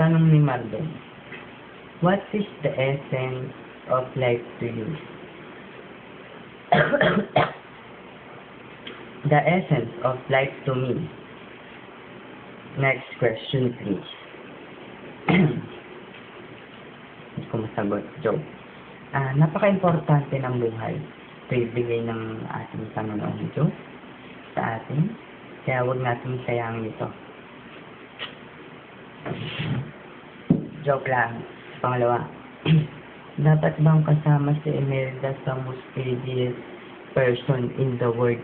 Tanong ni Marlon. What is the essence of life to you? the essence of life to me. Next question, please. Hindi ko masagot. Joke. Ah, napaka-importante ng buhay. Ito ibigay ng ating Panginoong Diyos sa atin. Kaya huwag natin sayangin ito. Joke lang. Pangalawa. Dapat bang kasama si Imelda sa most prettiest person in the world?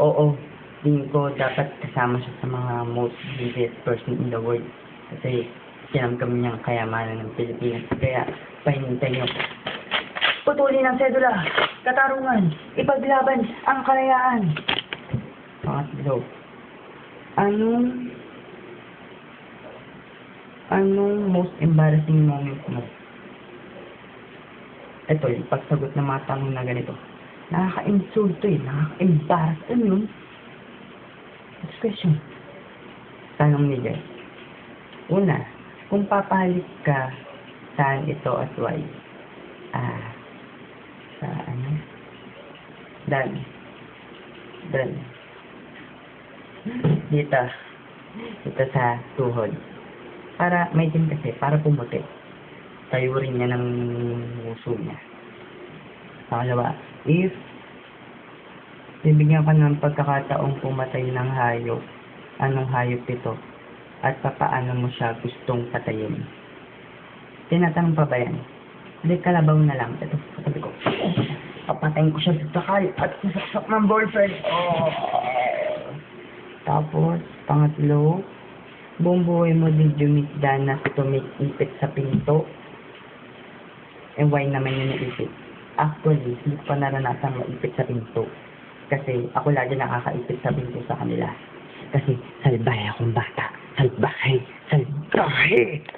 Oo. Tingin ko dapat kasama siya sa mga most prettiest person in the world. Kasi sinam kami niyang kayamanan ng Pilipinas. Kaya pahintay niyo. Putulin ang sedula, katarungan, ipaglaban ang kalayaan. Pangatlo. Anong anong most embarrassing moment mo? Ito, yung pagsagot ng mga tanong na ganito. Nakaka-insulto eh, nakaka-embarrass. Ano yun? Next question. Tanong ni Jess. Una, kung papalit ka, saan ito at why? Ah, sa ano? Dan. Dan. Dito. Dito sa tuhod. Para, may din kasi, para pumuti. Tayo rin niya ng uso niya. Pangalawa, if bibigyan ka ng pagkakataong pumatay ng hayop, anong hayop ito? At papaano mo siya gustong patayin? Tinatanong pa ba yan? Hindi, kalabaw na lang. Ito, katabi ko. Papatayin ko siya sa takal at sasaksak ng boyfriend. Oh. Tapos, pangatlo, buong buhay mo din dumisda na tumikipit sa pinto. Eh, why naman yun naipit? Actually, hindi ko naranasan maipit sa pinto. Kasi ako lagi nakakaipit sa pinto sa kanila. Kasi salbahe akong bata. Salbahe! Salbahe!